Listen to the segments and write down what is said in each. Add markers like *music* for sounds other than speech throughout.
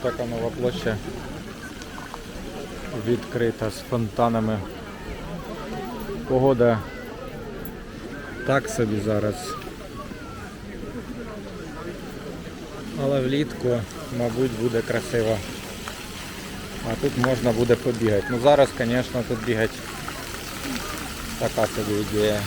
Отака нова площа відкрита з фонтанами. Погода так собі зараз. Але влітку, мабуть, буде красиво. А тут можна буде побігати. Ну зараз, звісно, тут бігати така собі ідея.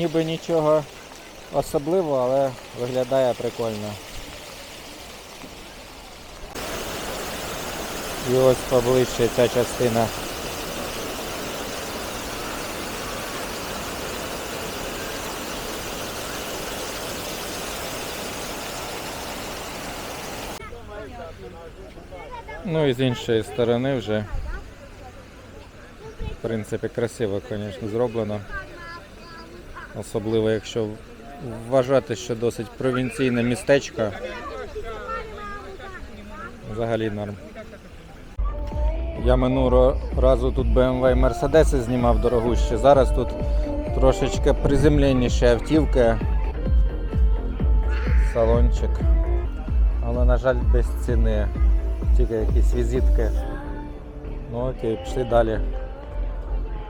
Ніби нічого особливого, але виглядає прикольно. І ось поближче ця частина. Ну і з іншої сторони вже в принципі красиво, звісно, зроблено. Особливо якщо вважати, що досить провінційне містечко. Взагалі норм. Я минулого разу тут BMW і Мерседеси знімав дорогущі. Зараз тут трошечки приземленіші автівки. Салончик. Але, на жаль, без ціни. Тільки якісь візитки. Ну окей, пішли далі.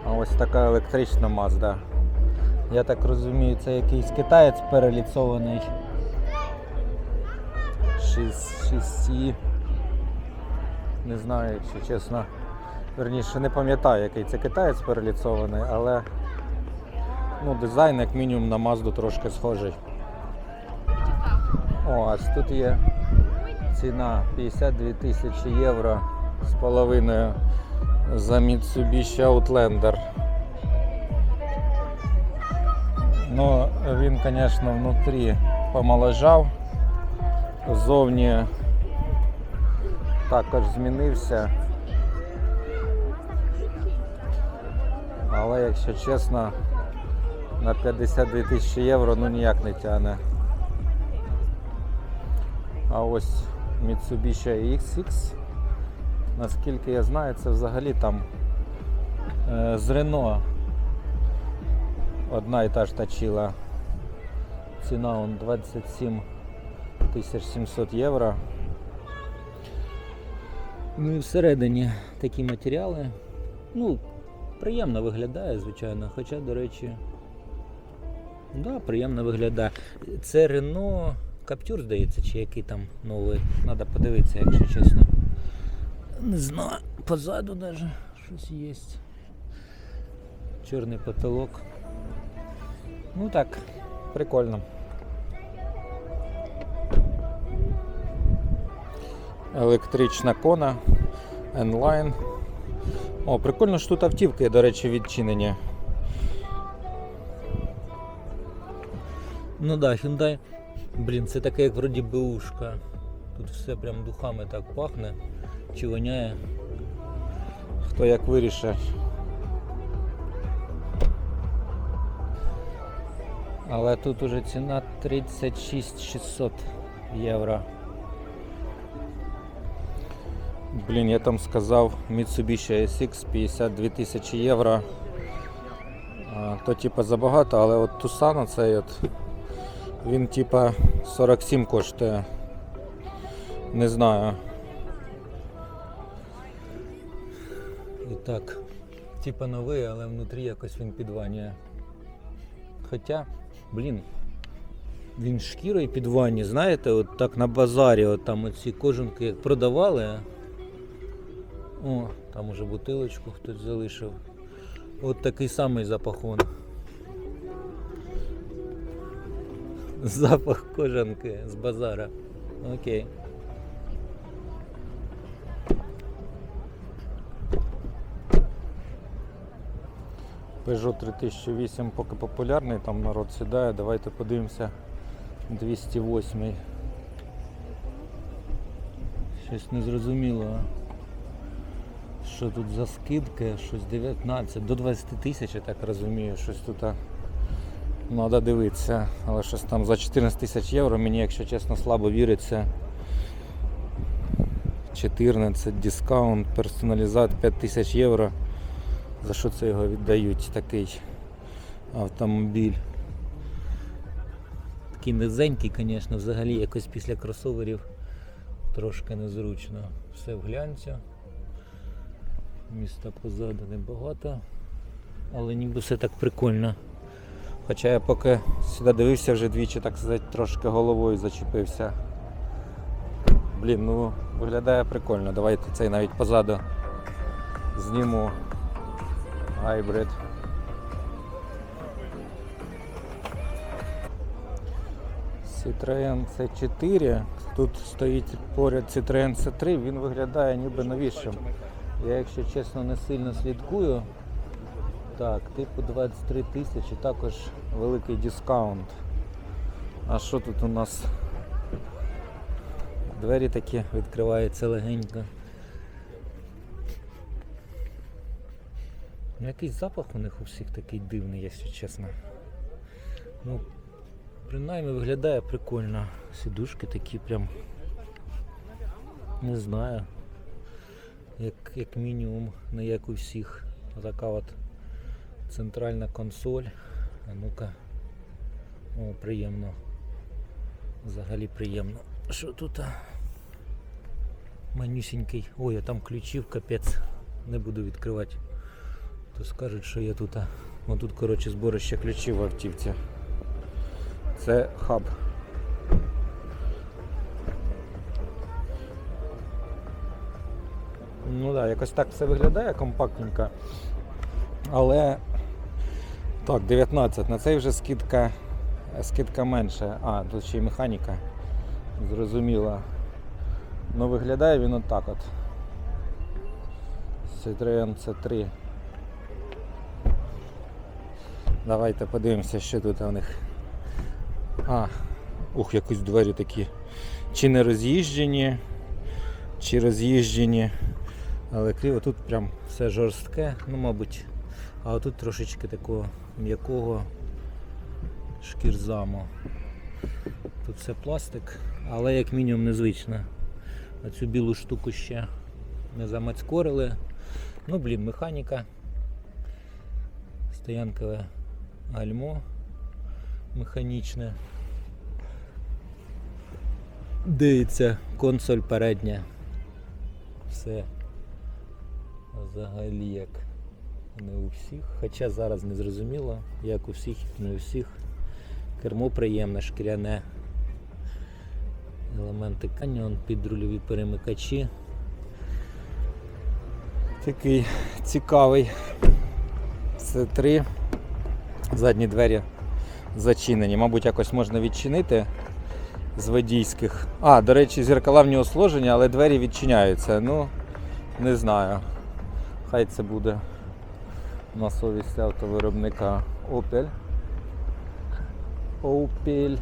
А ось така електрична Mazda. Я так розумію, це якийсь китаєць переліцований. 6, 6 Не знаю, якщо чесно. Верніше не пам'ятаю, який це китаєць переліцований, але ну, дизайн як мінімум на Mazda трошки схожий. О, ось тут є ціна 52 тисячі євро з половиною за Mitsubishi Outlander. Ну, він, звісно, внутрі помоложав. Зовні також змінився. Але якщо чесно, на 52 тисячі євро ну ніяк не тягне. А ось Mitsubishi XX, наскільки я знаю, це взагалі там е, з Renault одна і та ж точила. Ціна он 27 700 євро. Ну і всередині такі матеріали. Ну, приємно виглядає, звичайно, хоча, до речі, да, приємно виглядає. Це Renault Captur, здається, чи який там новий. Треба подивитися, якщо чесно. Не знаю, позаду навіть щось є. Чорний потолок. Ну так, прикольно. Електрична кона, N-Line. О, прикольно, що тут автівки, до речі, відчинені. Ну да, Hyundai. Блін, це таке, як вроді беушка. Тут все прям духами так пахне, чи воняє. Хто як вирішить. Але тут уже ціна 36 600 євро. Блін, я там сказав Mitsubishi SX 52 тисячі євро. А, то типа забагато, але от Tucson цей от він типа 47 коштує. Не знаю. І так, типа новий, але внутрі якось він підванює. Хоча, блін, він шкірою підванює, знаєте, от так на базарі, от там оці кожанки продавали. О, там уже бутилочку хтось залишив. От такий самий запахон. Запах кожанки з базара. Окей. Peugeot 3008 поки популярний, там народ сідає. Давайте подивимося 208. Щось незрозуміло. Що тут за скидки? Щось 19 до 20 тисяч, я так розумію, щось тут треба дивитися. Але щось там за 14 тисяч євро мені, якщо чесно, слабо віриться. 14, дискаунт, персоналізат 5000 євро. За що це його віддають? Такий автомобіль. Такий низенький, звісно, взагалі якось після кросоверів трошки незручно. Все в глянцю. Міста позаду небагато, але ніби все так прикольно. Хоча я поки сюди дивився вже двічі, так сказати, трошки головою зачепився. Блін, ну виглядає прикольно. Давайте цей навіть позаду зніму. Hybrid. Citroen C4. Тут стоїть поряд Citroen C3, він виглядає ніби новішим. Я, якщо чесно, не сильно слідкую. Так, типу 23 тисячі, також великий дискаунт. А що тут у нас? Двері такі відкриваються легенько. Ну, якийсь запах у них у всіх такий дивний, якщо чесно. Ну, принаймні виглядає прикольно. Сідушки такі прям. Не знаю. Як, як мінімум, не як у всіх. Така от центральна консоль. А ну-ка. О, приємно. Взагалі приємно. Що тут? Манюсінький. Ой, а там ключів капець. Не буду відкривати. То скажуть, що я тут. О, тут, коротше, зборище ключів в автівці. Це хаб. Ну так, да, якось так все виглядає компактненько. Але так, 19. На цей вже скидка, скидка менше. А, тут ще й механіка. Зрозуміло. Ну виглядає він отак от. Citroen C3. Давайте подивимося, що тут у них. А, ух, якось двері такі. Чи не роз'їжджені, чи роз'їжджені. Але криво тут прям все жорстке, ну мабуть. А отут трошечки такого м'якого шкірзаму. Тут все пластик, але як мінімум незвично. Оцю білу штуку ще не замацькорили. Ну блін, механіка. Стоянкове гальмо механічне. Дивіться, консоль передня. Все взагалі як не у всіх. Хоча зараз не зрозуміло, як у всіх, не у всіх. Кермо приємне, шкіряне. Елементи каньон, підрульові перемикачі. Такий цікавий. Це три. Задні двері зачинені. Мабуть, якось можна відчинити з водійських. А, до речі, зеркала в нього сложені, але двері відчиняються. Ну, не знаю. Хай це буде на совість автовиробника Opel. Opel.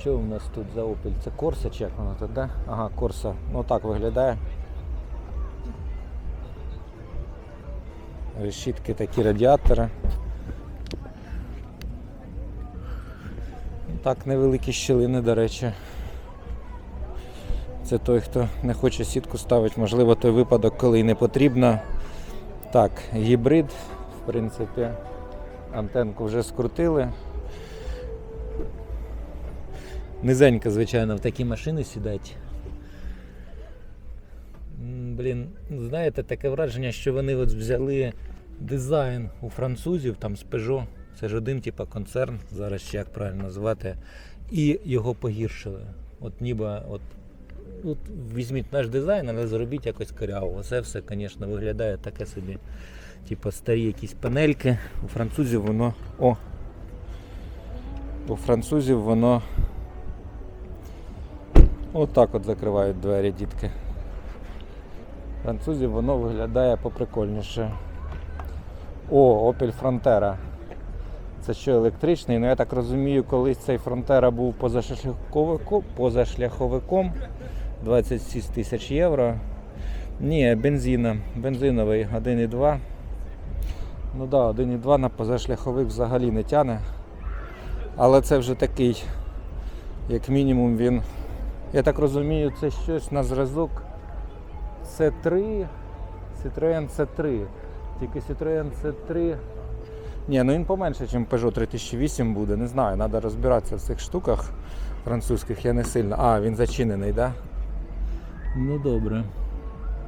Що в нас тут за Opel? Це Corsa чи як вона тут, да? Ага, Corsa. Ну так виглядає. Решітки такі радіатори. Так, невеликі щілини, до речі. Це той, хто не хоче сітку ставити, можливо, той випадок, коли й не потрібно. Так, гібрид, в принципі, антенку вже скрутили. Низенько, звичайно, в такі машини сідати. Блін, знаєте, таке враження, що вони от взяли дизайн у французів, там з Peugeot, це ж один типу, концерн, зараз ще як правильно назвати, і його погіршили. От ніби от, от візьміть наш дизайн, але зробіть якось коряво. Це все, звісно, виглядає таке собі. Типу старі якісь панельки. У французів воно. О! У французів воно. Отак от закривають двері, дітки. У Французів воно виглядає поприкольніше. О, Opel Frontera. Це що електричний, ну я так розумію, колись цей Frontera був позашляховиком, позашляховиком 26 тисяч євро. Ні, бензина, бензиновий 1,2. Ну да, 1,2 на позашляховик взагалі не тяне. Але це вже такий, як мінімум, він Я так розумію, це щось на зразок C3, Citroen C3. Тільки Citroen C3. Ні, ну він поменше, ніж Peugeot 3008 буде. Не знаю, треба розбиратися в цих штуках французьких, я не сильно. А, він зачинений, так? Да? Ну добре.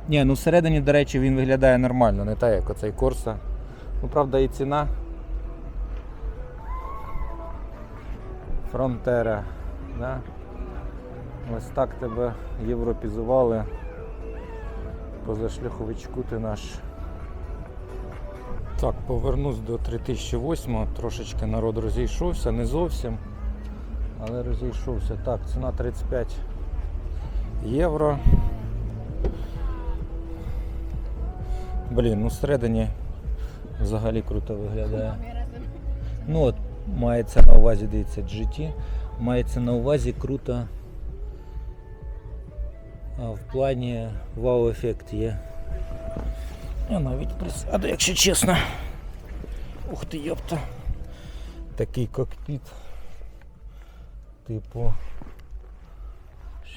Ні, ну всередині, до речі, він виглядає нормально, не так, як оцей Corsa. Ну, правда, і ціна. Фронтера. Да? Ось так тебе європізували. Позашляховичку ти наш. Так, повернусь до 3008, трошечки народ розійшовся, не зовсім, але розійшовся. Так, ціна 35 євро. Блін, ну всередині взагалі круто виглядає. Ну от, мається на увазі, дивіться, GT, мається на увазі круто. В плані вау-ефект є. Я навіть присяду, якщо чесно. Ух ти, йопта. Такий кокпіт. Типу.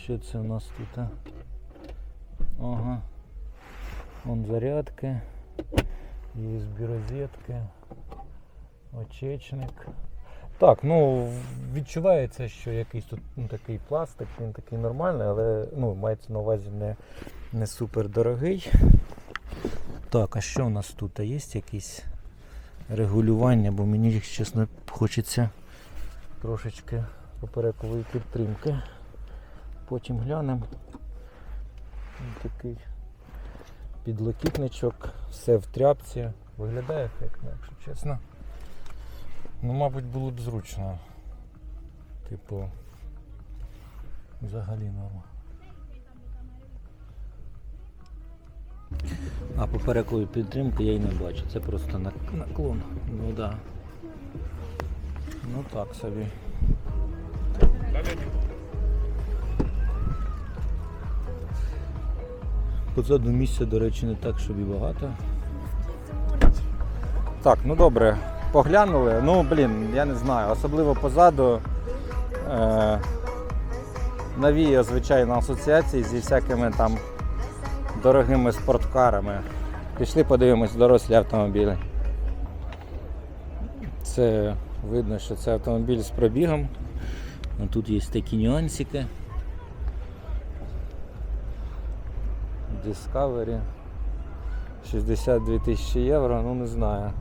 Що це у нас тут? Ага. Вон зарядки. USB розетки. Очечник. Так, ну відчувається, що якийсь тут ну, такий пластик, він такий нормальний, але ну, мається на увазі не, не супер дорогий. Так, а що у нас тут? А є якісь регулювання, бо мені, чесно, хочеться трошечки поперекової підтримки. Потім глянемо. Такий підлокітничок, все в тряпці. Виглядає ефектно, якщо чесно. Ну, мабуть, було б зручно. Типу, взагалі норма. А поперекової підтримки я й не бачу. Це просто наклон. Ну да. Ну так собі. Позаду місця, до речі, не так, щоб і багато. Так, ну добре, поглянули. Ну, блін, я не знаю, особливо позаду. Е- навіє, звичайно, асоціації зі всякими там дорогими спорткарами. Пішли подивимось дорослі автомобілі. Це видно, що це автомобіль з пробігом. Ну, Тут є такі нюансики. Discovery. 62 тисячі євро, ну не знаю.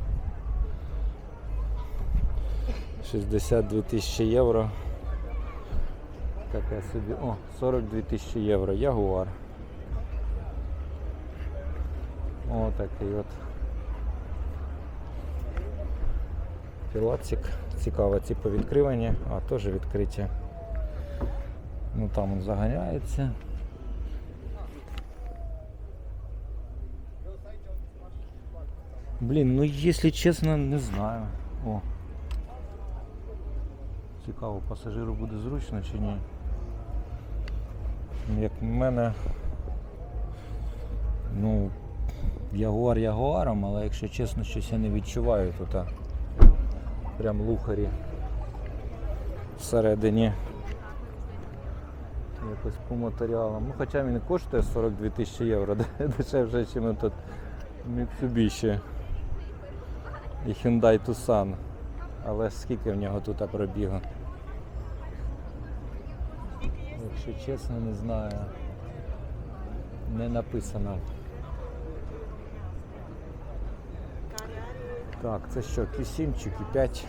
62 тисячі євро. Таке собі. О, 42 тисячі євро. Ягуар. О, такий от. Пілатик. Цікаво, ці повідкривані, а теж відкриті. Ну там він заганяється. Блін, ну якщо чесно, не знаю. О. Цікаво, пасажиру буде зручно чи ні. Як в мене, ну, ягуар ягуаром, але якщо чесно, щось я не відчуваю тут. Прям лухарі всередині. Якось по матеріалам. Ну хоча він коштує 42 тисячі євро, *laughs* дешевше, ніж тут Mitsubishi і Hyundai Tucson. Але скільки в нього тут пробігу? Якщо чесно, не знаю. Не написано. Так, це що, Q7 чи Q5?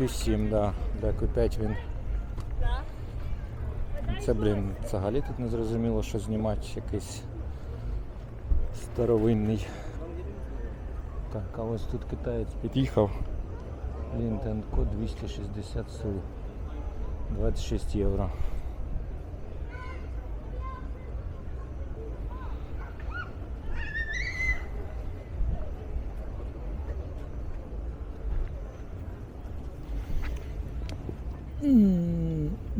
Q7, да. Да, Q5 він. Це, блін, взагалі тут не зрозуміло, що знімати якийсь старовинний. Так, а ось тут китаєць під'їхав. Лінтен код 260 сил. 26 євро.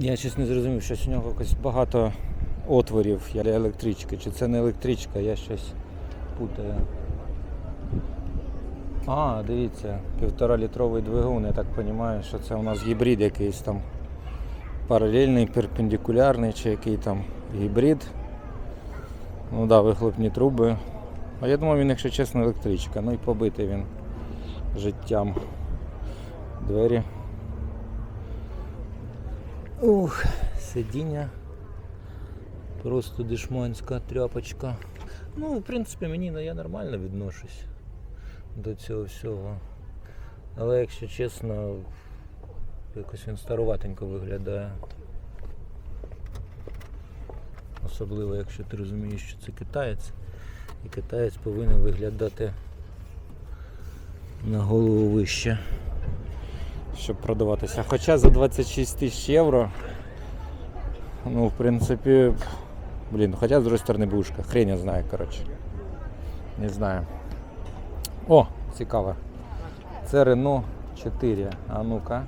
Я щось не зрозумів, щось у нього якось багато отворів для електрички. Чи це не електричка, я щось путаю. А, дивіться, півтора літровий двигун, я так розумію, що це у нас гібрид якийсь там. паралельний, перпендикулярний чи який там гібрид. Ну да, вихлопні труби. А я думав він, якщо чесно, електричка. Ну і побитий він життям. Двері. Ух, сидіння. Просто дешманська тряпочка. Ну, в принципі, мені ну, я нормально відношусь до цього всього. Але якщо чесно, якось він старуватенько виглядає. Особливо, якщо ти розумієш, що це китаєць. І китаєць повинен виглядати на голову вище, щоб продаватися. Хоча за 26 тисяч євро, ну, в принципі, блін, хоча з другої сторони бушка, хрень я знаю, коротше. Не знаю. О, цікаво. Це Renault 4. А ну-ка.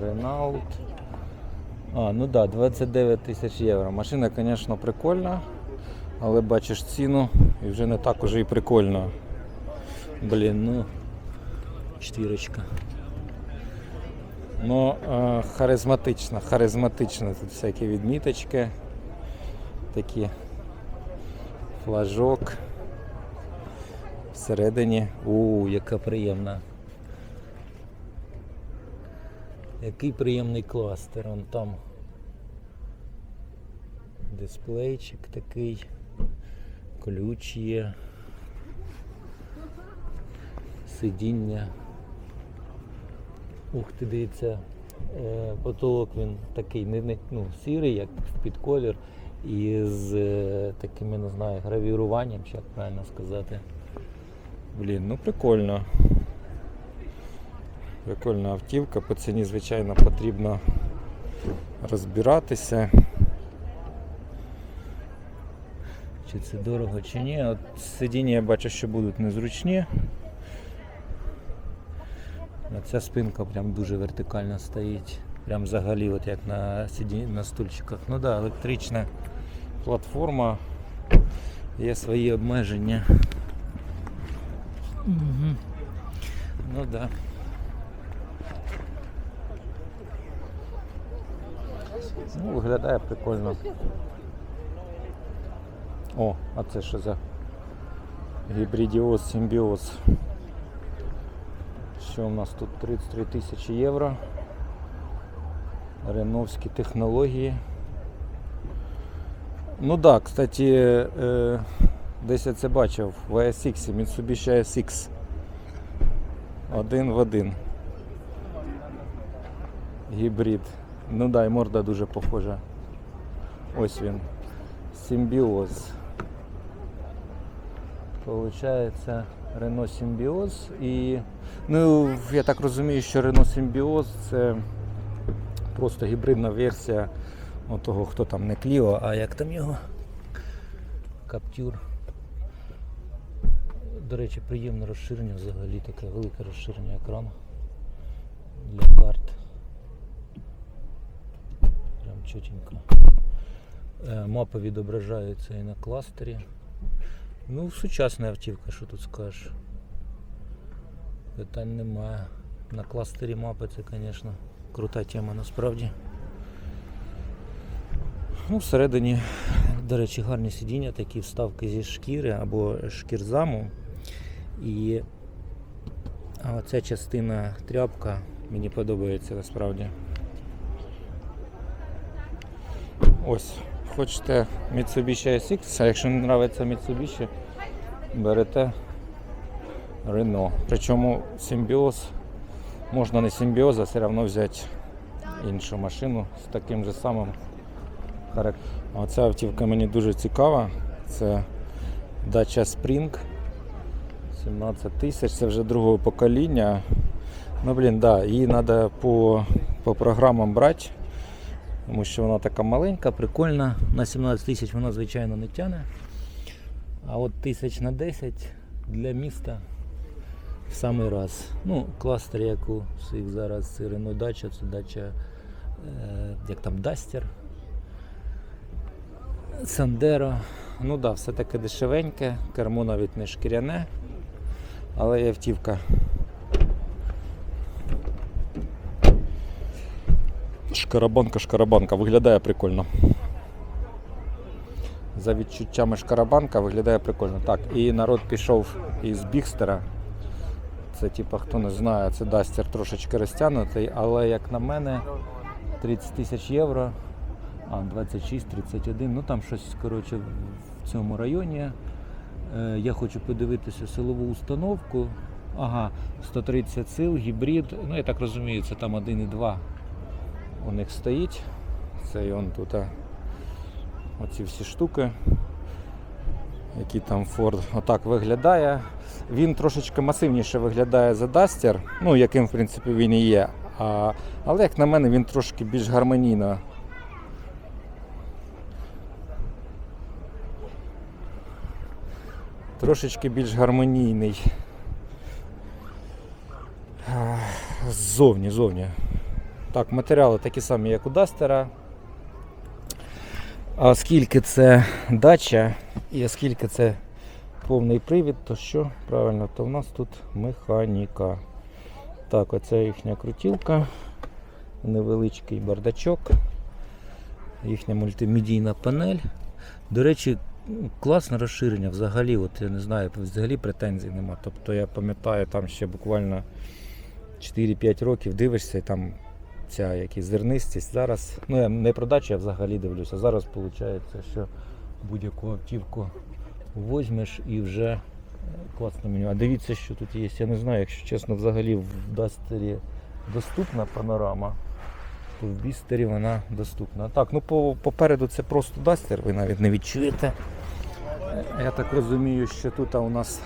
Renault. А, ну да, 29 тисяч євро. Машина, звісно, прикольна, але бачиш ціну і вже не так уже і прикольно. Блін, ну четвірочка. Ну, е, харизматично, харизматично. Тут всякі відміточки. Такі флажок. Всередині. У, яка приємна. Який приємний кластер. Он там дисплейчик такий. Ключ є. Сидіння. Ух ти, дивіться, е, потолок він такий не, не ну, сірий, як під колір, і з е, таким, я не знаю, гравіруванням, чи як правильно сказати. Блін, ну прикольно. Прикольна автівка, по ціні, звичайно, потрібно розбиратися. Чи це дорого, чи ні. От сидіння я бачу, що будуть незручні. Ця спинка прям дуже вертикально стоїть. Прям взагалі, от як на сиді... на стульчиках. Ну так, да, електрична платформа. Є свої обмеження. Угу. Ну да. Ну, виглядає прикольно. О, а це що за гібридіоз, симбіоз. Що у нас тут 33 тисячі євро. Реновські технології. Ну так, да, кстати, е, десь я це бачив в ASX, Mitsubishi ASX. Один в один. Гібрид. Ну да, і морда дуже похожа. Ось він. Симбіоз. Получається Renault Симбіоз і. Ну, я так розумію, що Renault Симбіоз це просто гібридна версія того, хто там не Clio, а як там його? Каптюр. До речі, приємне розширення взагалі, таке велике розширення екрану для карт. Прям чотенько. Е, Мапи відображаються і на кластері. Ну, сучасна автівка, що тут скажеш. Питань немає. На кластері мапи це, звісно, крута тема насправді. Ну, всередині, до речі, гарні сидіння, такі вставки зі шкіри або шкірзаму. І оця частина тряпка мені подобається насправді. Ось, хочете Mitsubishi SX, а якщо не подобається Mitsubishi, берете Renault. Причому симбіоз, можна не симбіоз, а все одно взяти іншу машину з таким же самим характером. А ця автівка мені дуже цікава. Це Dacia Spring. 17 тисяч, це вже другого покоління. Ну блін, да, її треба по, по програмам брати, тому що вона така маленька, прикольна. На 17 тисяч вона, звичайно, не тягне. А от тисяч на 10 для міста в самий раз. Ну, кластер, як у всіх зараз це Renault Dacia, це Dacia, е, як там Duster. Сандеро. Ну да, все таке дешевеньке, кермо навіть не шкіряне, але є автівка. Шкарабанка, шкарабанка, виглядає прикольно. За відчуттями шкарабанка виглядає прикольно. Так, і народ пішов із Бікстера. Це, типа, хто не знає, це дастер трошечки розтягнутий, але як на мене, 30 тисяч євро, а 26, 31, ну там щось коротше в цьому районі. Е, Я хочу подивитися силову установку. Ага, 130 сил, гібрид. Ну, я так розумію, це там 1,2 у них стоїть. Це он тут. Оці всі штуки, які там Ford отак виглядає. Він трошечки масивніше виглядає за Duster, ну яким в принципі він і є. А, але як на мене, він трошки більш гармонійно. Трошечки більш гармонійний. Ззовні, ззовні. Так, матеріали такі самі, як у Дастера. А оскільки це дача і оскільки це повний привід, то що? Правильно, то в нас тут механіка. Так, оце їхня крутілка, невеличкий бардачок, їхня мультимедійна панель. До речі, класне розширення взагалі, от я не знаю, взагалі претензій нема. Тобто я пам'ятаю, там ще буквально 4-5 років дивишся і там ця якісь зернистість. Зараз, ну я не про дачу, я взагалі дивлюся. Зараз виходить, що будь-яку автівку возьмеш і вже класно меню. А дивіться, що тут є. Я не знаю, якщо чесно, взагалі в Дастері доступна панорама, то в Бістері вона доступна. Так, ну по, попереду це просто Дастер, ви навіть не відчуєте. Я так розумію, що тут у нас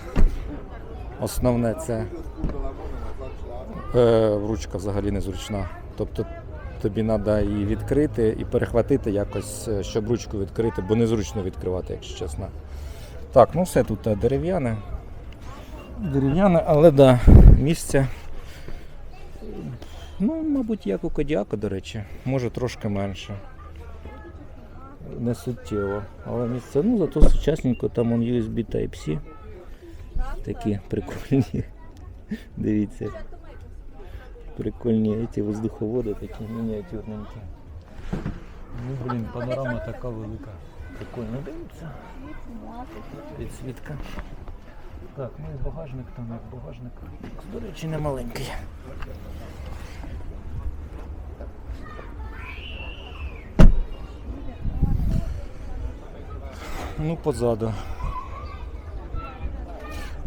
основне це е, ручка взагалі незручна. Тобто тобі треба її відкрити і перехватити якось, е, щоб ручку відкрити, бо незручно відкривати, якщо чесно. Так, ну все тут е, дерев'яне. Дерев'яне, але да, місця. Ну, мабуть, як у Кодіака, до речі, може трошки менше. Не суттєво. Але місце, ну зато сучасненько, там он USB Type-C. Такі прикольні. Дивіться. Прикольні ці воздуховоди такі мініатюрненькі. Ну, блін, панорама така велика. Прикольно дивиться. Підсвітка. Так, ну і багажник там, як багажник. До речі, не маленький. Ну, позаду.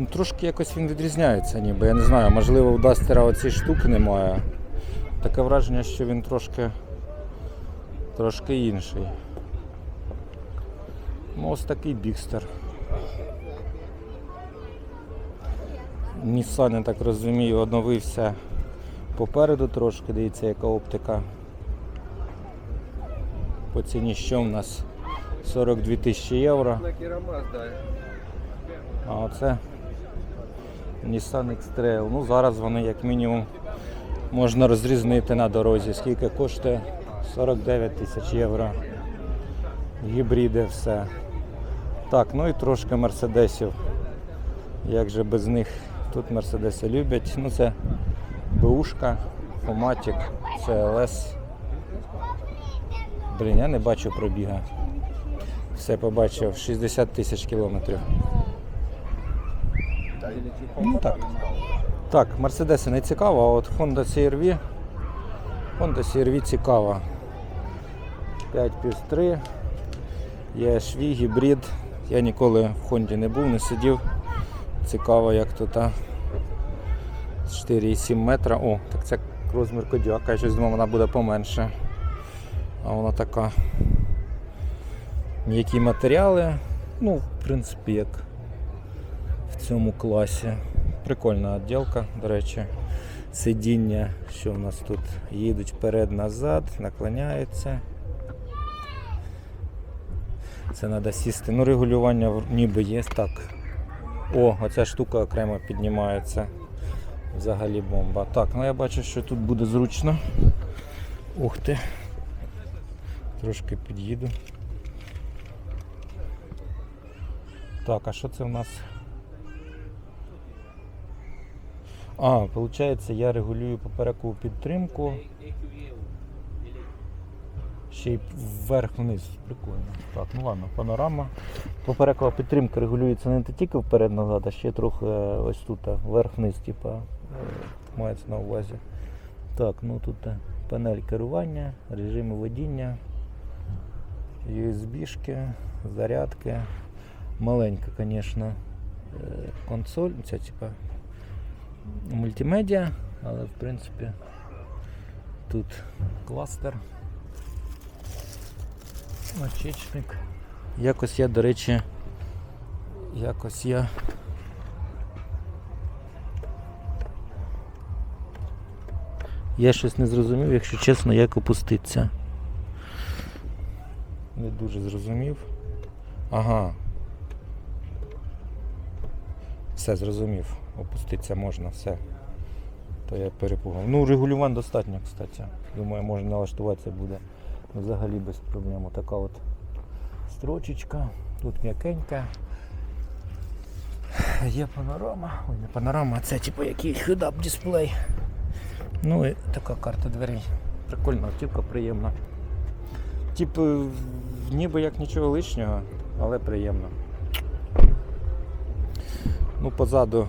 Ну, трошки якось він відрізняється, ніби. Я не знаю, можливо, у Дастера оці штуки немає. Таке враження, що він трошки, трошки інший. Ну, ось такий бікстер. Nissan, я так розумію, оновився попереду трошки, дивіться, яка оптика. По ціні що в нас 42 тисячі євро. А оце Nissan X-Trail. Ну зараз вони як мінімум можна розрізнити на дорозі. Скільки коштує? 49 тисяч євро. Гібриди все. Так, ну і трошки мерседесів. Як же без них? Тут мерседеси люблять. Ну це Бушка, Фоматік, CLS. Блін, я не бачу пробіга. Все побачив, 60 тисяч кілометрів. Ну так. Так, Мерседеси не цікаво, а от Honda CR-V. Honda CR-V цікава. 5 плюс 3. Є шві, гібрид. Я ніколи в Хонді не був, не сидів. Цікаво, як тут. а. 4,7 метра. О, так це розмір Кодіака, я щось думав, вона буде поменше. А вона така. М'які матеріали. Ну, в принципі, як в цьому класі. Прикольна відділка, до речі. Сидіння, що в нас тут їдуть вперед-назад, наклоняються. Це треба сісти. Ну, регулювання ніби є так. О, оця штука окремо піднімається. Взагалі бомба. Так, ну я бачу, що тут буде зручно. Ух ти. Трошки під'їду. Так, а що це в нас? А, виходить, я регулюю поперекову підтримку. Ще й вверх-вниз. Прикольно. Так, ну ладно, панорама. Поперекова підтримка регулюється не тільки вперед-назад, а ще трохи е, ось тут е, вверх-вниз, типа, е, мається на увазі. Так, ну тут панель керування, режими водіння, USB-шки, зарядки. Маленька, звісно, консоль, ця типа мультимедіа, але в принципі тут кластер. Очечник. Якось я, до речі, якось я. Я щось не зрозумів, якщо чесно, як опуститься. Не дуже зрозумів. Ага. Все зрозумів. Опуститися можна, все. То я перепугав. Ну, регулювань достатньо, кстати. Думаю, можна налаштуватися буде взагалі без проблем. Така от строчечка, тут м'якенька. Є панорама. Ой, не панорама, а це типу який head-up дисплей. Ну і така карта дверей. Прикольна, автівка приємна. Типу, ніби як нічого лишнього, але приємно. Ну, позаду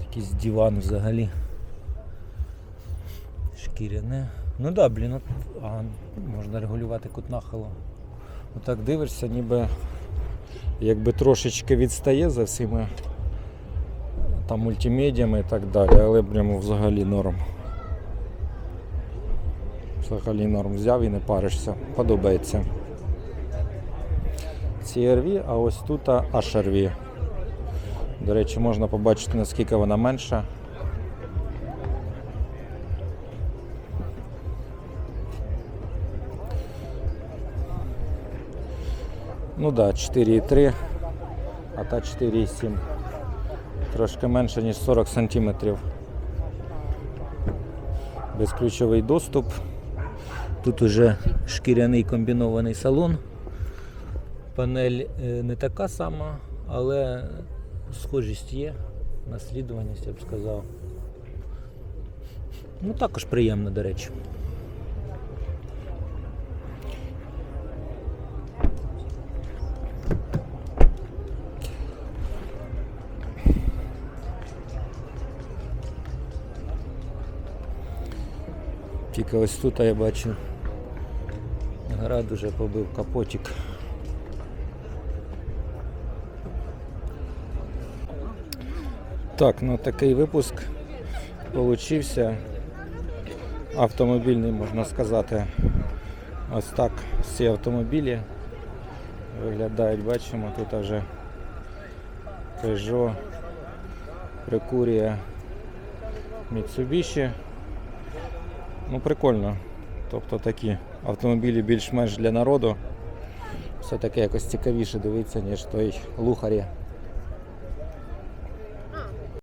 якийсь диван взагалі. Шкіряне. Ну да, блін, от, а, можна регулювати кут нахилу. Отак дивишся, ніби якби трошечки відстає за всіма там мультимедіями і так далі, але прямо взагалі норм. Взагалі норм взяв і не паришся. Подобається. CRV, а ось тут HRV. До речі, можна побачити наскільки вона менша. Ну да, 4,3, а та 4,7. Трошки менше, ніж 40 см. Безключовий доступ. Тут уже шкіряний комбінований салон. Панель е, не така сама, але схожість є, наслідуваність, я б сказав. Ну також приємно, до речі. Тільки ось тут я бачу. Град уже побив капотик. Так, ну такий випуск получився. Автомобільний, можна сказати. Ось так всі автомобілі виглядають, бачимо, тут вже Peugeot, Прикурія, Mitsubishi. Ну, прикольно. Тобто такі автомобілі більш-менш для народу. Все таки якось цікавіше дивитися, ніж той Лухарі